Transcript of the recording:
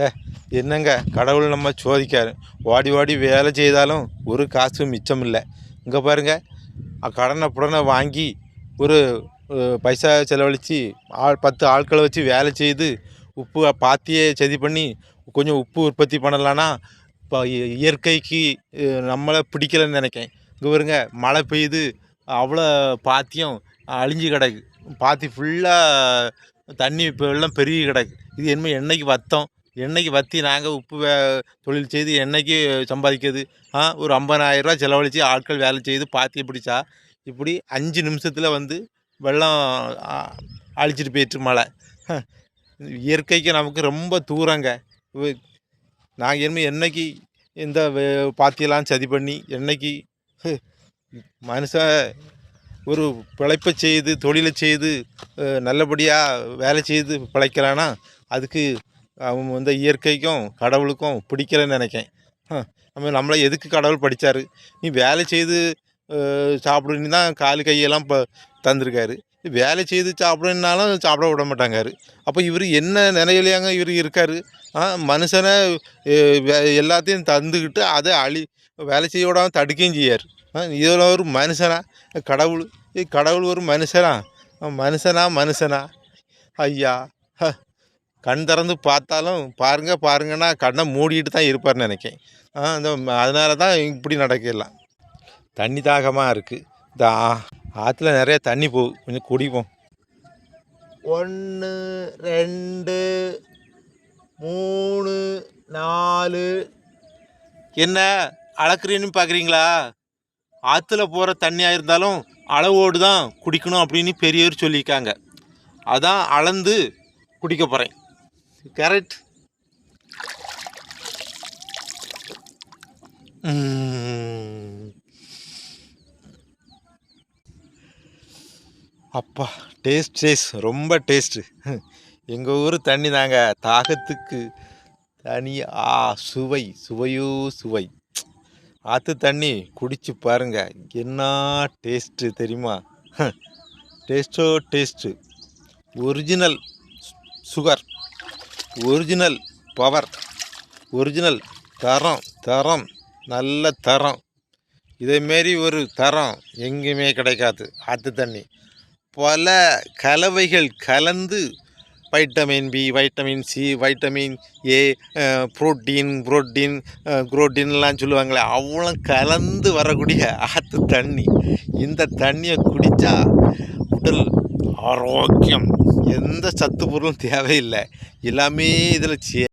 சே என்னங்க? கடவுள் நம்ம சோதிக்காரு. ஓடி ஓடி வேலை செய்தாலும் ஒரு காசு மிச்சம் இல்லை. இங்கே பாருங்க. கடனை புடனை வாங்கி ஒரு பைசா செலவழித்து ஆள் பத்து ஆட்களை வச்சு வேலை செய்து உப்பு பாத்தியே சதி பண்ணி கொஞ்சம் உப்பு உற்பத்தி பண்ணலான்னா இப்போ இ- இயற்கைக்கு நம்மளை பிடிக்கலன்னு நினைக்கேன் இங்கே பாருங்க. மழை பெய்யுது. அவ்வளோ பாத்தியம் அழிஞ்சு கிடக்கு. பாத்தி ஃபுல்லாக தண்ணி இப்போ எல்லாம் பெருகி கிடக்கு. இது என்ன என்னைக்கு வத்தம். என்னைக்கு வத்தி நாங்கள் உப்பு வே தொழில் செய்து என்னைக்கு சம்பாதிக்கிறது? ஆ ஒரு 50000 செலவழித்து ஆட்கள் வேலை செய்து பாத்தி பிடிச்சா இப்படி அஞ்சு நிமிஷத்தில் வந்து வெள்ளம் அழிச்சிட்டு போயிட்டு மழை. இயற்கைக்கு நமக்கு ரொம்ப தூரங்க. நாங்கள் இனிமேல் என்னைக்கு இந்த பாத்தியெல்லாம் சதி பண்ணி என்னைக்கு மனுஷன் ஒரு பிழைப்பை செய்து தொழிலை செய்து நல்லபடியாக வேலை செய்து பிழைக்கிறானா? அதுக்கு அவன் வந்து இயற்கைக்கும் கடவுளுக்கும் பிடிக்கலன்னு நினைக்கேன் நம்ம நம்மளை எதுக்கு கடவுள் படித்தார் நீ வேலை செய்து சாப்பிடுன்னு தான் கால் கையெல்லாம் இப்போ தந்திருக்காரு. வேலை செய்து சாப்பிடுன்னாலும் சாப்பிட விட மாட்டாங்காரு. அப்போ இவர் என்ன நிலையிலையாங்க இவர் இருக்கார்? ஆ மனுஷனை எல்லாத்தையும் தந்துக்கிட்டு அதை அழி வேலை செய்ய விடாமல் தடுக்கையும் செய்யார். இதில் ஒரு மனுஷனா கடவுள் ஏய், கடவுள் ஒரு மனுஷனா மனுஷனா மனுஷனா. ஐயா ஹ, கண் திறந்து பார்த்தாலும் பாருங்க பாருங்கன்னா கண்ணை மூடிட்டு தான் இருப்பார்னு நினைக்கேன் ஆ அந்த அதனால தான் இப்படி நடக்கலாம். தண்ணி தாகமாக இருக்குது இந்த ஆற்றுல நிறைய தண்ணி போகுது கொஞ்சம் குடிப்போம். ஒன்று ரெண்டு மூணு நாலு. என்ன அளக்குறீன்னு பார்க்குறீங்களா ஆற்றுல போகிற தண்ணியாக இருந்தாலும் அளவோடு தான் குடிக்கணும் அப்படின்னு பெரியவர் சொல்லியிருக்காங்க. அதான் அளந்து குடிக்க போகிறேன் கரெக்ட் அப்பா டேஸ்ட் டேஸ்ட் ரொம்ப டேஸ்ட்டு எங்கள் ஊர் தண்ணி தாங்க. தாகத்துக்கு தனி ஆ சுவை. சுவையோ சுவை. ஆற்று தண்ணி குடிச்சு பாருங்க. என்ன டேஸ்ட்டு தெரியுமா? டேஸ்ட்டோ taste original sugar original power original தரம் தரம் நல்ல தரம். இதேமாரி ஒரு தரம் எங்கேயுமே கிடைக்காது ஆற்று தண்ணி. பல கலவைகள் கலந்து vitamin B vitamin C vitamin A protein protein குரோட்டீன்லாம் சொல்லுவாங்களே அவ்வளோ கலந்து வரக்கூடிய ஆற்று தண்ணி. இந்த தண்ணியை குடித்தா உடல் ஆரோக்கியம் எந்த சத்து பொருளும் தேவையில்லை. எல்லாமே இதில் சே